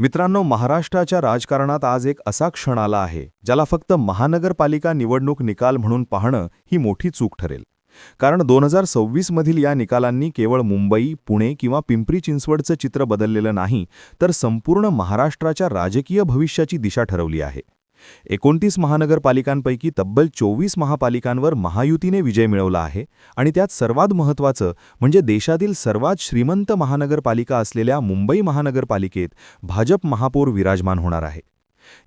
मित्रांनो महाराष्ट्राच्या राजकारणात आज एक असा क्षण आला आहे ज्याला फक्त महानगरपालिका निवडणूक निकाल म्हणून पाहणं ही मोठी चूक ठरेल. कारण दोन हजार सव्वीसमधील या निकालांनी केवळ मुंबई पुणे किंवा पिंपरी चिंचवडचं चित्र बदललेलं नाही तर संपूर्ण महाराष्ट्राच्या राजकीय भविष्याची दिशा ठरवली आहे. एकोणतीस महानगरपालिकांपैकी तब्बल चोवीस महापालिकांवर महायुतीने विजय मिळवला आहे आणि त्यात सर्वात महत्त्वाचं म्हणजे देशातील सर्वात श्रीमंत महानगरपालिका असलेल्या मुंबई महानगरपालिकेत भाजप महापौर विराजमान होणार आहे.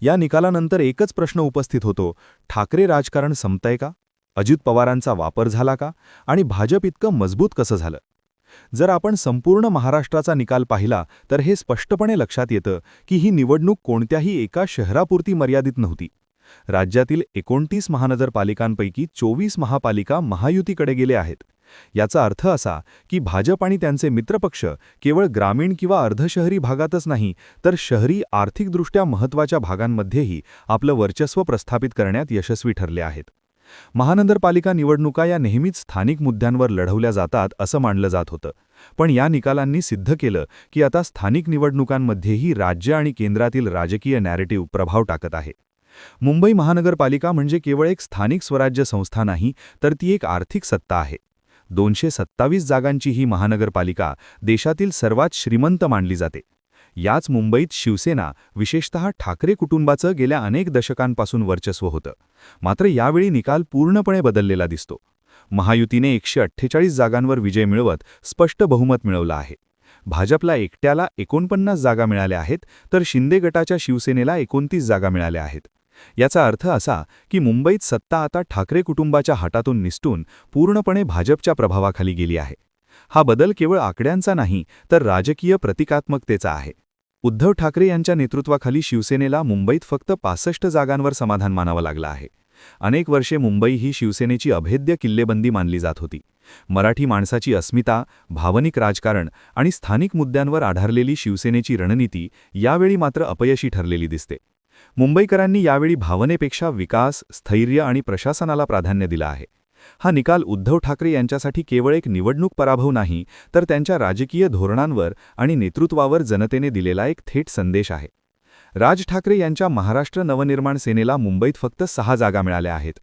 या निकालानंतर एकच प्रश्न उपस्थित होतो ठाकरे राजकारण संपतंय का? अजित पवारांचा वापर झाला का? आणि भाजप इतकं मजबूत कसं झालं? जर आपण संपूर्ण महाराष्ट्राचा निकाल पाहिला तर हे स्पष्टपणे लक्षात येतं की ही निवडणूक कोणत्याही एका शहरापुरती मर्यादित नव्हती. राज्यातील एकोणतीस महानगरपालिकांपैकी चोवीस महापालिका महायुतीकडे गेले आहेत. याचा अर्थ असा की भाजप आणि त्यांचे मित्रपक्ष केवळ ग्रामीण किंवा अर्धशहरी भागातच नाही तर शहरी आर्थिकदृष्ट्या महत्त्वाच्या भागांमध्येही आपलं वर्चस्व प्रस्थापित करण्यात यशस्वी ठरले आहेत. महानगरपालिका निवडणुका या नेहमीच स्थानिक मुद्द्यांवर लढवल्या जातात असं मानलं जात होतं. पण या निकालांनी सिद्ध केलं की आता स्थानिक निवडणुकांमध्येही राज्य आणि केंद्रातील राजकीय नॅरेटिव्ह प्रभाव टाकत आहे. मुंबई महानगरपालिका म्हणजे केवळ एक स्थानिक स्वराज्य संस्था नाही तर ती एक आर्थिक सत्ता आहे. दोनशे सत्तावीस जागांची ही महानगरपालिका देशातील सर्वात श्रीमंत मानली जाते. याच मुंबईत शिवसेना विशेषतः ठाकरे कुटुंबाचं गेल्या अनेक दशकांपासून वर्चस्व होतं. मात्र यावेळी निकाल पूर्णपणे बदललेला दिसतो. महायुतीने एकशे अठ्ठेचाळीस जागांवर विजय मिळवत स्पष्ट बहुमत मिळवलं आहे. भाजपला एकट्याला एकोणपन्नास जागा मिळाल्या आहेत तर शिंदे गटाच्या शिवसेनेला एकोणतीस जागा मिळाल्या आहेत. याचा अर्थ असा की मुंबईत सत्ता आता ठाकरे कुटुंबाच्या हातातून निसटून पूर्णपणे भाजपच्या प्रभावाखाली गेली आहे. हा बदल केवळ आकड्यांचा नाही तर राजकीय प्रतिकात्मकतेचा आहे. उद्धव ठाकरे यांच्या नेतृत्वाखाली शिवसेनेला मुंबईत फक्त पासष्ट जागांवर समाधान मानावं लागलं आहे. अनेक वर्षे मुंबई ही शिवसेनेची अभेद्य किल्लेबंदी मानली जात होती. मराठी माणसाची अस्मिता भावनिक राजकारण आणि स्थानिक मुद्द्यांवर आधारलेली शिवसेनेची रणनीती यावेळी मात्र अपयशी ठरलेली दिसते. मुंबईकरांनी यावेळी भावनेपेक्षा विकास स्थैर्य आणि प्रशासनाला प्राधान्य दिलं आहे. हा निकाल उद्धव ठाकरे यांच्यासाठी केवळ एक निवडणूक पराभव नाही तर त्यांच्या राजकीय धोरणांवर आणि नेतृत्वावर जनतेने दिलेला एक थेट संदेश आहे. राज ठाकरे यांच्या महाराष्ट्र नवनिर्माण सेनेला मुंबईत फक्त सहा जागा मिळाल्या आहेत.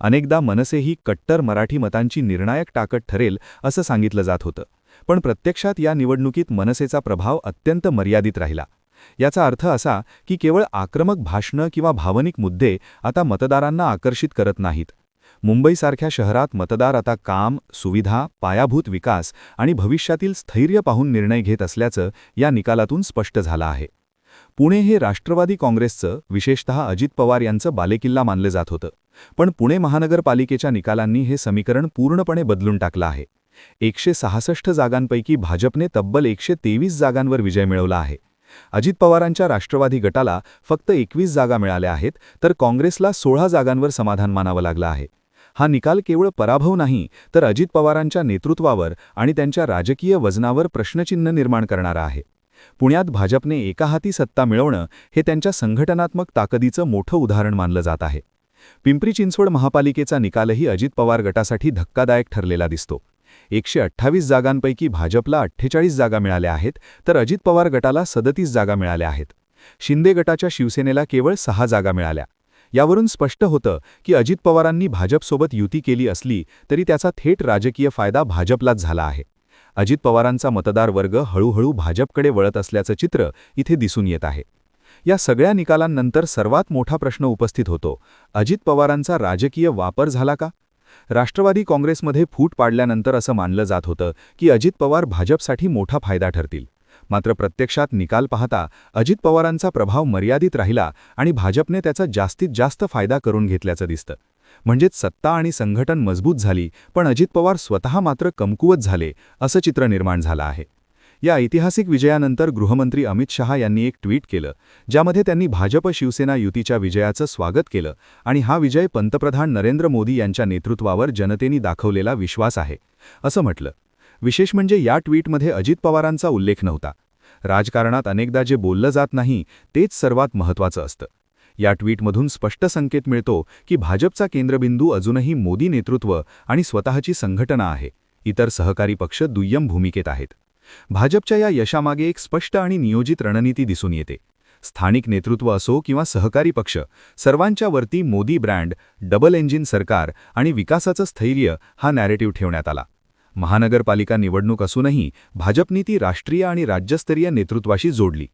अनेकदा मनसेही कट्टर मराठी मतांची निर्णायक टाकत ठरेल असं सांगितलं जात होतं. पण प्रत्यक्षात या निवडणुकीत मनसेचा प्रभाव अत्यंत मर्यादित राहिला. याचा अर्थ असा की केवळ आक्रमक भाषणं किंवा भावनिक मुद्दे आता मतदारांना आकर्षित करत नाहीत. मुंबईसारख्या शहरात मतदार आता काम सुविधा पायाभूत विकास आणि भविष्यातील स्थैर्य पाहून निर्णय घेत असल्याचं या निकालातून स्पष्ट झालं आहे. पुणे हे राष्ट्रवादी काँग्रेसचं विशेषतः अजित पवार यांचं बालेकिल्ला मानलं जात होतं. पण पुणे महानगरपालिकेच्या निकालांनी हे समीकरण पूर्णपणे बदलून टाकलं आहे. एकशे सहासष्ट जागांपैकी भाजपने तब्बल एकशे तेवीस जागांवर विजय मिळवला आहे. अजित पवारांच्या राष्ट्रवादी गटाला फक्त एकवीस जागा मिळाल्या आहेत तर काँग्रेसला सोळा जागांवर समाधान मानावं लागलं आहे. हा निकाल केवळ पराभव नाही तर अजित पवारांच्या नेतृत्वावर आणि त्यांच्या राजकीय वजनावर प्रश्नचिन्ह निर्माण करणारा आहे. पुण्यात भाजपने एका हाती सत्ता मिळवणं हे त्यांच्या संघटनात्मक ताकदीचं मोठं उदाहरण मानलं जात आहे. पिंपरी चिंचवड महापालिकेचा निकालही अजित पवार गटासाठी धक्कादायक ठरलेला दिसतो. एकशे अठ्ठावीस जागांपैकी भाजपला अठ्ठेचाळीस जागा मिळाल्या आहेत तर अजित पवार गटाला सदतीस जागा मिळाल्या आहेत. शिंदे गटाच्या शिवसेनेला केवळ सहा जागा मिळाल्या. यावरून स्पष्ट होतं की अजित पवारांनी भाजपसोबत युती केली असली तरी त्याचा थेट राजकीय फायदा भाजपलाच झाला आहे. अजित पवारांचा मतदार वर्ग हळूहळू भाजपकडे वळत असल्याचं चित्र इथे दिसून येत आहे. या सगळ्या निकालांनंतर सर्वात मोठा प्रश्न उपस्थित होतो अजित पवारांचा राजकीय वापर झाला का? राष्ट्रवादी काँग्रेसमध्ये फूट पाडल्यानंतर असं मानलं जात होतं की अजित पवार भाजपसाठी मोठा फायदा ठरतील. मात्र प्रत्यक्षात निकाल पाहता अजित पवारांचा प्रभाव मर्यादित राहिला आणि भाजपने त्याचा जास्तीत जास्त फायदा करून घेतल्याचं दिसतं. म्हणजेच सत्ता आणि संघटन मजबूत झाली पण अजित पवार स्वतः मात्र कमकुवत झाले असं चित्र निर्माण झालं आहे. या ऐतिहासिक विजयानंतर गृहमंत्री अमित शहा यांनी एक ट्विट केलं ज्यामध्ये त्यांनी भाजप शिवसेना युतीच्या विजयाचं स्वागत केलं आणि हा विजय पंतप्रधान नरेंद्र मोदी यांच्या नेतृत्वावर जनतेनी दाखवलेला विश्वास आहे असं म्हटलं. विशेष म्हणजे या ट्विटमध्ये अजित पवारांचा उल्लेख नव्हता. राजकारणात अनेकदा जे बोललं जात नाही तेच सर्वात महत्त्वाचं असतं. या ट्विटमधून स्पष्ट संकेत मिळतो की भाजपचा केंद्रबिंदू अजूनही मोदी नेतृत्व आणि स्वतःची संघटना आहे. इतर सहकारी पक्ष दुय्यम भूमिकेत आहेत. भाजपच्या या यशामागे एक स्पष्ट आणि नियोजित रणनीती दिसून येते. स्थानिक नेतृत्व असो किंवा सहकारी पक्ष सर्वांच्या वरती मोदी ब्रँड डबल इंजिन सरकार आणि विकासाचं स्थैर्य हा नॅरेटिव्ह ठेवण्यात आला. महानगरपालिका निवडणूक असूनही भाजपनी ती राष्ट्रीय आणि राज्यस्तरीय नेतृत्वाशी जोडली.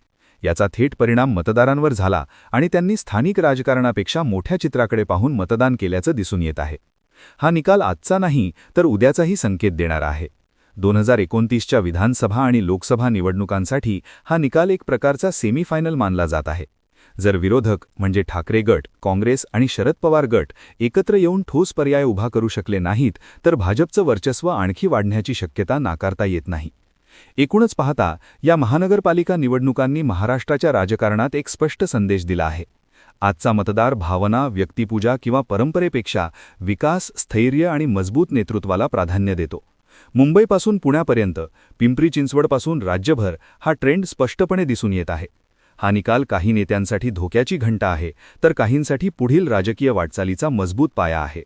याचा थेट परिणाम मतदारांवर झाला आणि त्यांनी स्थानिक राजकारणापेक्षा मोठ्या चित्राकडे पाहून मतदान केल्याचं दिसून येत आहे. हा निकाल आजचा नाही तर उद्याचाही संकेत देणारा आहे. दोन हजार एकोणतीसच्या विधानसभा आणि लोकसभा निवडणुकांसाठी हा निकाल एक प्रकारचा सेमीफायनल मानला जात आहे. जर विरोधक म्हणजे ठाकरे गट काँग्रेस आणि शरद पवार गट एकत्र येऊन ठोस पर्याय उभा करू शकले नाहीत तर भाजपचं वर्चस्व आणखी वाढण्याची शक्यता नाकारता येत नाही. एकूणच पाहता या महानगरपालिका निवडणुकांनी महाराष्ट्राच्या राजकारणात एक स्पष्ट संदेश दिला आहे. आजचा मतदार भावना व्यक्तिपूजा किंवा परंपरेपेक्षा विकास स्थैर्य आणि मजबूत नेतृत्वाला प्राधान्य देतो. मुंबईपासून पुण्यापर्यंत पिंपरी चिंचवडपासून राज्यभर हा ट्रेंड स्पष्टपणे दिसून येत आहे. हा निकाल काही नेत्यांसाठी धोक्याची घंटा आहे तर काहींसाठी पुढील राजकीय वाटचालीचा मजबूत पाया आहे.